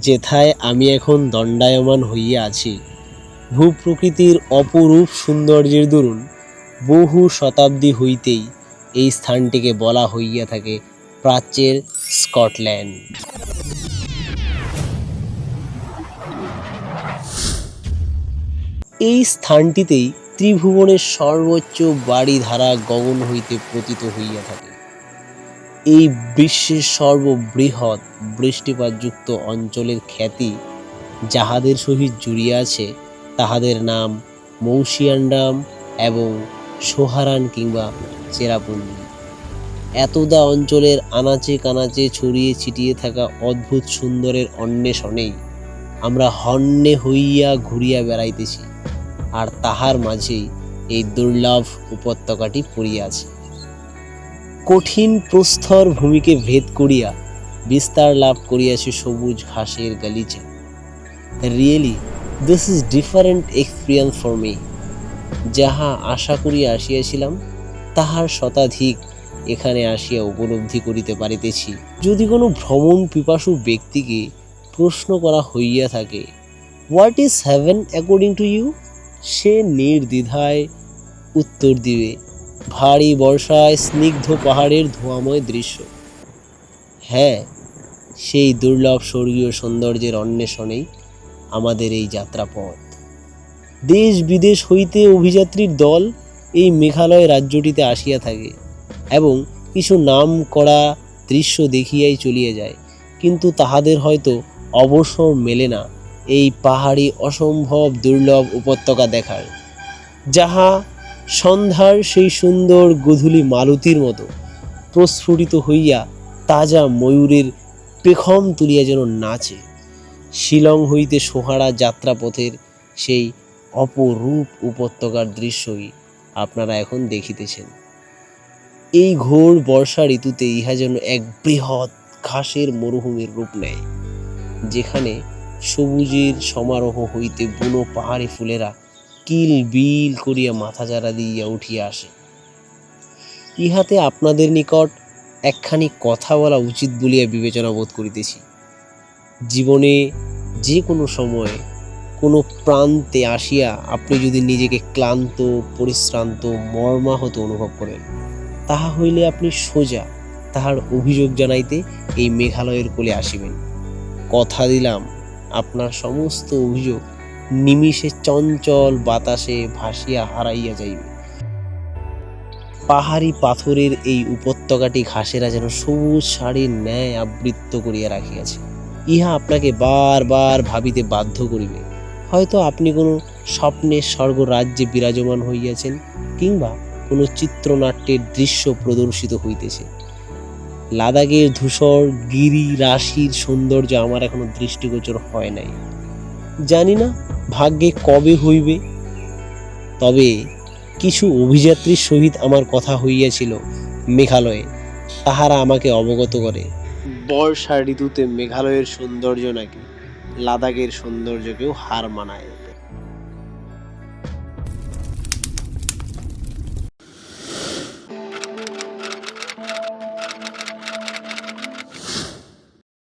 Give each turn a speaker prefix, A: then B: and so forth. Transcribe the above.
A: যেথায় আমি এখন দণ্ডায়মান হইয়া আছি। ভূপ্রকৃতির অপরূপ সৌন্দর্যের দরুন বহু শতাব্দী হইতেই এই স্থানটিকে বলা হইয়া থাকে প্রাচ্যের স্কটল্যান্ড। এই স্থানটিতেই ত্রিভুবনের সর্বোচ্চ বাড়িধারা গগন হইতে পতিত হইয়া থাকে। এই বিশ্বের সর্ববৃহৎ বৃষ্টিপাতযুক্ত অঞ্চলের খ্যাতি যাহাদের সহিত জুড়িয়া আছে, তাহাদের নাম মৌসিয়ান্ডাম এবং সোহারান কিংবা চেরাপুঞ্জি। এতদা অঞ্চলের আনাচে কানাচে ছড়িয়ে ছিটিয়ে থাকা অদ্ভুত সুন্দরের অন্বেষণেই আমরা হন্যে হইয়া ঘুরিয়া বেড়াইতেছি, আর তাহার মাঝেই এই দুর্লভ উপত্যকাটি পড়িয়াছে কঠিন প্রস্তর ভূমিকে ভেদ করিয়া বিস্তার লাভ করিয়াছে সবুজ ঘাসের গালিচা। Really this is different experience for me যাহা আশা করিয়া আসিয়াছিলাম, তাহার শতাধিক এখানে আসিয়া উপলব্ধি করিতে পারিতেছি। যদি কোনো ভ্রমণ পিপাসু ব্যক্তিকে প্রশ্ন করা হইয়া থাকে what is heaven according to you সে নির্দ্বিধায় উত্তর দিবে ভারী বর্ষায় স্নিগ্ধ পাহাড়ের ধোঁয়াময় দৃশ্য। হ্যাঁ সেই দুর্লভ স্বর্গীয় সৌন্দর্যের অন্বেষণেই আমাদের এই যাত্রাপথ। দেশ বিদেশ হইতে অভিযাত্রীর দল এই মেঘালয় রাজ্যটিতে আসিয়া থাকে এবং কিছু নাম করা দৃশ্য দেখিয়াই চলিয়া যায়। কিন্তু তাহাদের হয়তো অবসর মেলে না এই পাহাড়ি অসম্ভব দুর্লভ উপত্যকা দেখার, যাহা সন্ধ্যার সেই সুন্দর গধূলি মালতীর মতো প্রস্ফুটিত হইয়া তাজা ময়ূরের পেখম তুলিয়া যেন নাচে। শিলং হইতে সোহারা যাত্রাপথের সেই অপরূপ উপত্যকার দৃশ্যই আপনারা এখন দেখিতেছেন। এই ঘোর বর্ষা ঋতুতে ইহা যেন এক বৃহৎ ঘাসের মরুভূমির রূপ নেয়, যেখানে সবুজের সমারোহ হইতে বুনো পাহাড়ি ফুলেরা কিল বিল করিয়া মাথা চারা দিয়া উঠিয়া আসে। ইহাতে আপনাদের নিকট একখানি কথা বলা উচিত বলিয়া বিবেচনা বোধ করিতেছি। জীবনে যে কোনো সময়ে কোনো প্রান্তে আসিয়া আপনি যদি নিজেকে ক্লান্ত, পরিশ্রান্ত, মর্মাহত অনুভব করেন, তাহা হইলে আপনি সোজা তাহার অভিযোগ জানাইতে এই মেঘালয়ের কোলে আসিবেন। কথা দিলাম, আপনার সমস্ত অভিযোগ নিমিষে চঞ্চল বাতাসে ভাসিয়া হারাইয়া যাইবে। পাহাড়ি পাথরের এই উপত্যকাটি ঘাসেরা যেন সবুজ শাড়ির ন্যায় আবৃত্ত করিয়া রাখিয়াছে। ইহা আপনাকে বারবার ভাবিতে বাধ্য করিবে। হয়তো আপনি কোনো স্বপ্নের স্বর্গ রাজ্যে বিরাজমান হইয়াছেন কিংবা কোনো চিত্রনাট্যের দৃশ্য প্রদর্শিত হইতেছে। লাদাখের ধূসর, গিরি, রাশির সৌন্দর্য আমার এখনও দৃষ্টিগোচর হয় নাই। জানি না ভাগ্যে কবে হইবে? তবে কিছু অভিযাত্রীর সহিত আমার কথা হইয়াছিল মেঘালয়ে। তাহারা আমাকে অবগত করে। বর্ষা ঋতুতে মেঘালয়ের সৌন্দর্য নাকি, লাদাখের সৌন্দর্যকেও হার মানায়।